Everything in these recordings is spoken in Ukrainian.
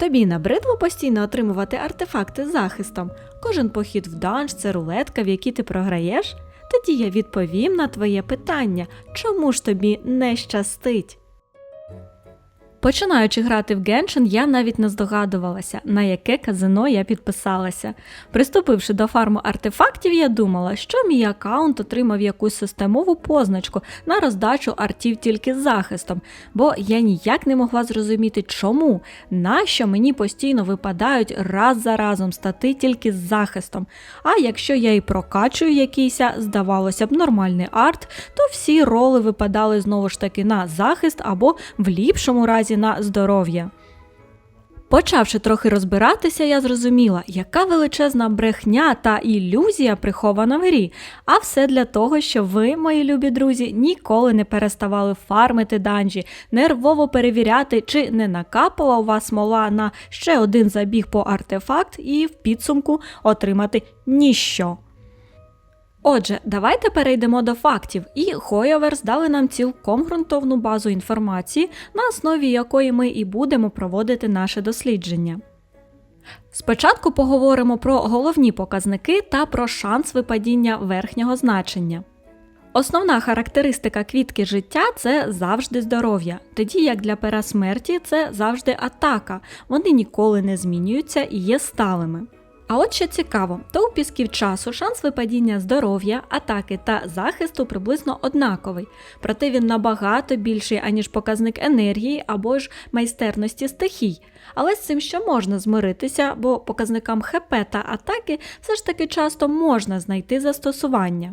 Тобі набридло постійно отримувати артефакти з захистом. Кожен похід в данж це рулетка, в якій ти програєш. Тоді я відповім на твоє питання, чому ж тобі не щастить. Починаючи грати в Genshin, я навіть не здогадувалася, на яке казино я підписалася. Приступивши до фарму артефактів, я думала, що мій аккаунт отримав якусь системову позначку на роздачу артів тільки з захистом, бо я ніяк не могла зрозуміти, чому, нащо мені постійно випадають раз за разом стати тільки з захистом. А якщо я і прокачую якийсь, здавалося б, нормальний арт, то всі роли випадали знову ж таки на захист або в ліпшому разі на здоров'я. Почавши трохи розбиратися, я зрозуміла, яка величезна брехня та ілюзія прихована в грі, а все для того, що ви, мої любі друзі, ніколи не переставали фармити данжі, нервово перевіряти, чи не накапала у вас смола на ще один забіг по артефакт і в підсумку отримати ніщо. Отже, давайте перейдемо до фактів, і Hoyoverse дали нам цілком ґрунтовну базу інформації, на основі якої ми і будемо проводити наше дослідження. Спочатку поговоримо про головні показники та про шанс випадіння верхнього значення. Основна характеристика квітки життя це завжди здоров'я, тоді як для пера смерті це завжди атака, вони ніколи не змінюються і є сталими. А от що цікаво, то у пісків часу шанс випадіння здоров'я, атаки та захисту приблизно однаковий, проте він набагато більший, аніж показник енергії або ж майстерності стихій. Але з цим ще можна змиритися, бо показникам ХП та атаки все ж таки часто можна знайти застосування.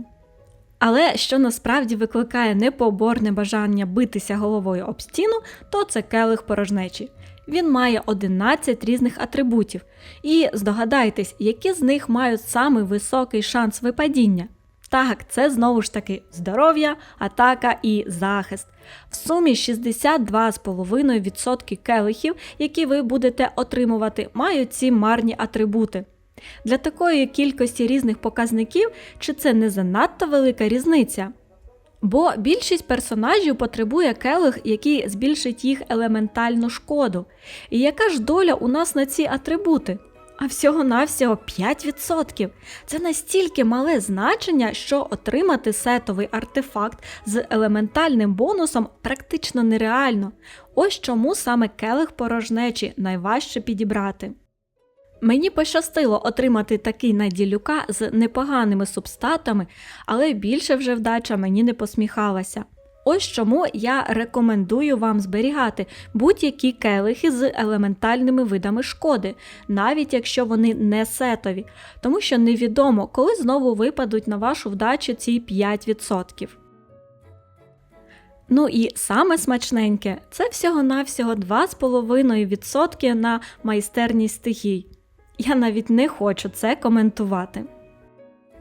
Але що насправді викликає непоборне бажання битися головою об стіну, то це келих порожнечі. Він має 11 різних атрибутів. І здогадайтесь, які з них мають самий високий шанс випадіння. Так, це знову ж таки здоров'я, атака і захист. В сумі 62,5% келихів, які ви будете отримувати, мають ці марні атрибути. Для такої кількості різних показників, чи це не занадто велика різниця? Бо більшість персонажів потребує келих, який збільшить їх елементальну шкоду. І яка ж доля у нас на ці атрибути? А всього-навсього 5%. Це настільки мале значення, що отримати сетовий артефакт з елементальним бонусом практично нереально. Ось чому саме келих порожнечі найважче підібрати. Мені пощастило отримати такий наділюка з непоганими субстатами, але більше вже вдача мені не посміхалася. Ось чому я рекомендую вам зберігати будь-які келихи з елементальними видами шкоди, навіть якщо вони не сетові, тому що невідомо, коли знову випадуть на вашу вдачу ці 5%. Ну і саме смачненьке це всього-навсього 2,5% на майстерність стихій. Я навіть не хочу це коментувати.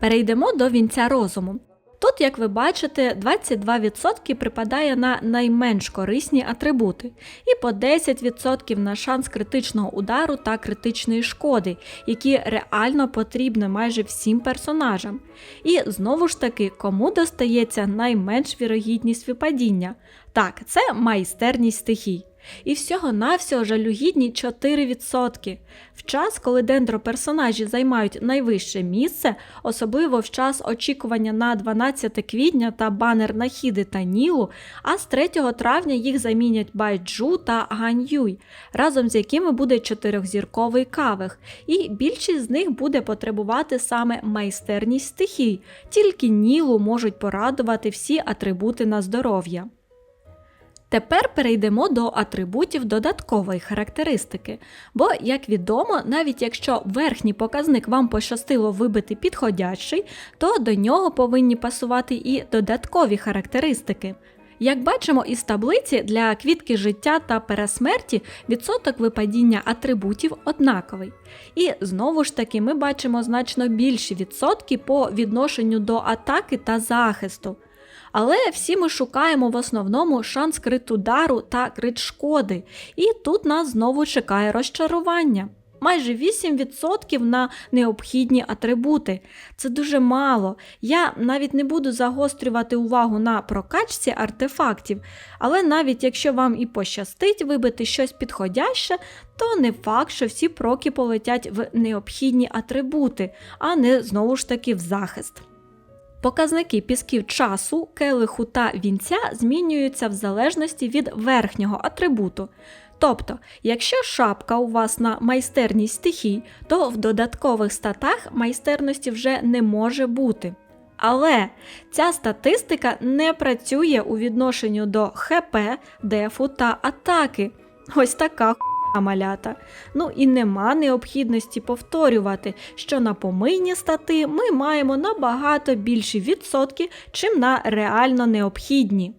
Перейдемо до вінця розуму. Тут, як ви бачите, 22% припадає на найменш корисні атрибути, і по 10% на шанс критичного удару та критичної шкоди, які реально потрібні майже всім персонажам. І знову ж таки, кому достається найменш вірогідність випадіння? Так, це майстерність стихій. І всього-навсього жалюгідні 4%. В час, коли дендроперсонажі займають найвище місце, особливо в час очікування на 12 квітня та банер Нахіди та Нілу, а з 3 травня їх замінять Байджу та Ганьюй, разом з якими буде чотирьохзірковий кавих, і більшість з них буде потребувати саме майстерність стихій, тільки Нілу можуть порадувати всі атрибути на здоров'я. Тепер перейдемо до атрибутів додаткової характеристики, бо, як відомо, навіть якщо верхній показник вам пощастило вибити підходящий, то до нього повинні пасувати і додаткові характеристики. Як бачимо із таблиці, для квітки життя та пересмерті відсоток випадіння атрибутів однаковий. І знову ж таки ми бачимо значно більші відсотки по відношенню до атаки та захисту. Але всі ми шукаємо в основному шанс крит удару та крит шкоди, і тут нас знову чекає розчарування. майже 8% на необхідні атрибути. Це дуже мало. Я навіть не буду загострювати увагу на прокачці артефактів, але навіть якщо вам і пощастить вибити щось підходяще, то не факт, що всі проки полетять в необхідні атрибути, а не знову ж таки в захист. Показники пісків часу, келиху та вінця змінюються в залежності від верхнього атрибуту. Тобто, якщо шапка у вас на майстерність стихій, то в додаткових статах майстерності вже не може бути. Але ця статистика не працює у відношенню до ХП, дефу та атаки. Ось така малята. Ну і нема необхідності повторювати, що на помийні стати ми маємо набагато більші відсотки, чим на реально необхідні.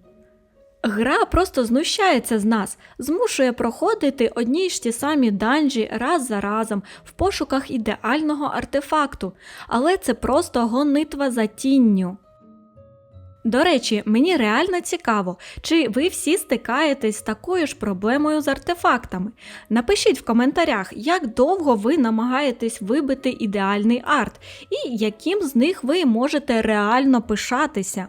Гра просто знущається з нас, змушує проходити одні ж ті самі данжі раз за разом в пошуках ідеального артефакту, але це просто гонитва за тінню. До речі, мені реально цікаво, чи ви всі стикаєтесь з такою ж проблемою з артефактами. Напишіть в коментарях, як довго ви намагаєтесь вибити ідеальний арт, і яким з них ви можете реально пишатися.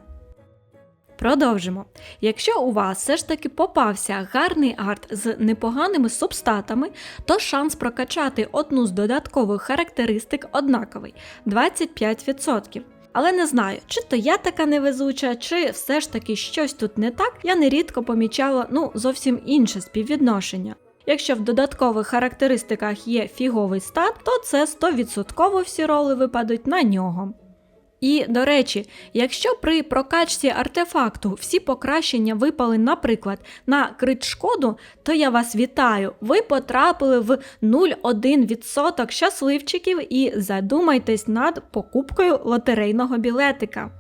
Продовжимо. Якщо у вас все ж таки попався гарний арт з непоганими субстатами, то шанс прокачати одну з додаткових характеристик однаковий 25%. Але не знаю, чи то я така невезуча, чи все ж таки щось тут не так, я нерідко помічала ну зовсім інше співвідношення. Якщо в додаткових характеристиках є фіговий стат, то це 100% всі роли випадуть на нього. І, до речі, якщо при прокачці артефакту всі покращення випали, наприклад, на крит шкоду, то я вас вітаю. Ви потрапили в 0,1% щасливчиків і задумайтесь над покупкою лотерейного білетика.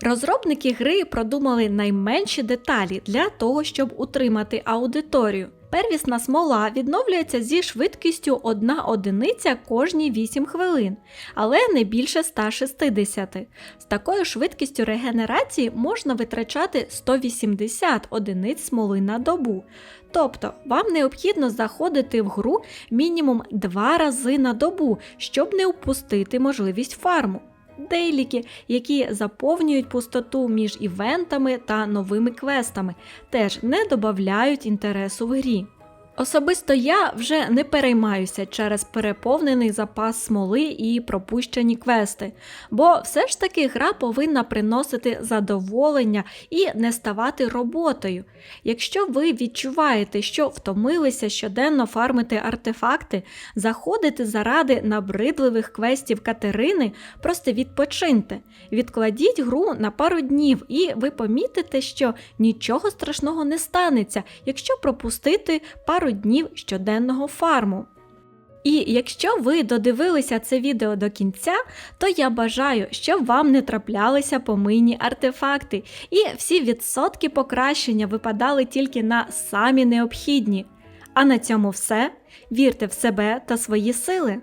Розробники гри продумали найменші деталі для того, щоб утримати аудиторію. Первісна смола відновлюється зі швидкістю 1 одиниця кожні 8 хвилин, але не більше 160. З такою швидкістю регенерації можна витрачати 180 одиниць смоли на добу. Тобто вам необхідно заходити в гру мінімум 2 рази на добу, щоб не упустити можливість фарму. Дейліки, які заповнюють пустоту між івентами та новими квестами, теж не додають інтересу в грі. Особисто я вже не переймаюся через переповнений запас смоли і пропущені квести, бо все ж таки гра повинна приносити задоволення і не ставати роботою. Якщо ви відчуваєте, що втомилися щоденно фармити артефакти, заходити заради набридливих квестів Катерини, просто відпочиньте, відкладіть гру на пару днів, і ви помітите, що нічого страшного не станеться, якщо пропустити пару днів щоденного фарму. І якщо ви додивилися це відео до кінця, то я бажаю, щоб вам не траплялися помийні артефакти, і всі відсотки покращення випадали тільки на самі необхідні. А на цьому все. Вірте в себе та свої сили.